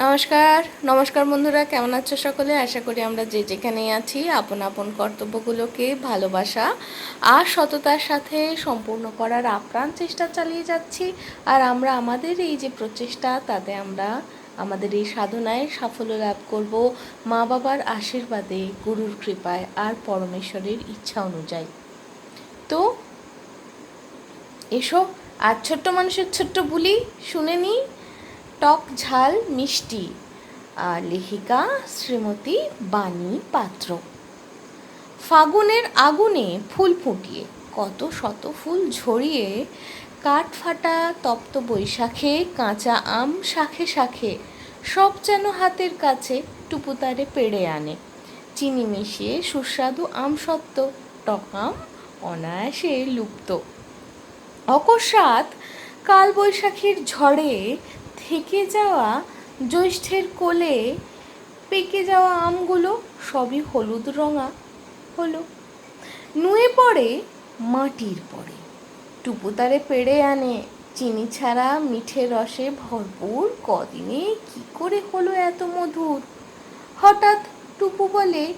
নমস্কার নমস্কার বন্ধুরা, কেমন আছো সকলে? আশা করি আমরা যে যেখানেই আছি, আপন আপন কর্তব্যগুলোকে ভালোবাসা আর সততার সাথে সম্পূর্ণ করার আপ্রাণ চেষ্টা চালিয়ে যাচ্ছি। আর আমরা আমাদের এই যে প্রচেষ্টা, তাতে আমরা আমাদের এই সাধনায় সাফল্য লাভ করব মা বাবার আশীর্বাদে, গুরুর কৃপায় আর পরমেশ্বরের ইচ্ছা অনুযায়ী। তো এসো, আর ছোট্ট মানুষের ছোট্ট বুলি শুনে নিই। টক ঝাল মিষ্টি। আর লেখিকা শ্রীমতী, বাণী, পাত্র। ফাগুনের আগুনে ফুল ফুটিয়ে, কত শত ফুল ঝরিয়ে কাঠ ফাটা তপ্ত বৈশাখে, কাঁচা আম শাখে শাখে, সব যেন হাতের কাছে টুপুতারে পেড়ে আনে। চিনি মিশিয়ে সুস্বাদু আম সত্ত্ব, টক আম অনায়াসে লুপ্ত। অকস্মাৎ কালবৈশাখীর ঝড়ে থেকে যাওয়া জ্যৈষ্ঠের কোলে পেকে যাওয়া আমগুলো সবই হলুদ রঙা হলো। নুয়ে পড়ে মাটির পরে। টুপুতারে পেড়ে আনে। চিনি ছাড়া মিঠে রসে ভরপুর। কদিনে কি করে হলো এত মধুর? হঠাৎ টুপু বলে,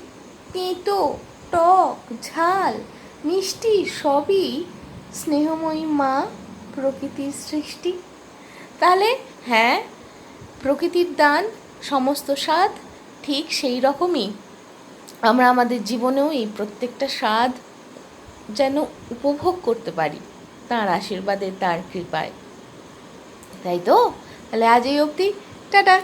তেঁতো, টক, ঝাল, মিষ্টি সবই স্নেহময়ী মা প্রকৃতির সৃষ্টি। তাহলে হ্যাঁ প্রকৃতির দান, সমস্ত স্বাদ ঠিক সেই রকমই। আমরা আমাদের জীবনেও এই প্রত্যেকটা স্বাদ যেন উপভোগ করতে পারি, তার আশীর্বাদে, তার কৃপায়। তাই তো? তাহলে আজ এই অবধি। টাটা!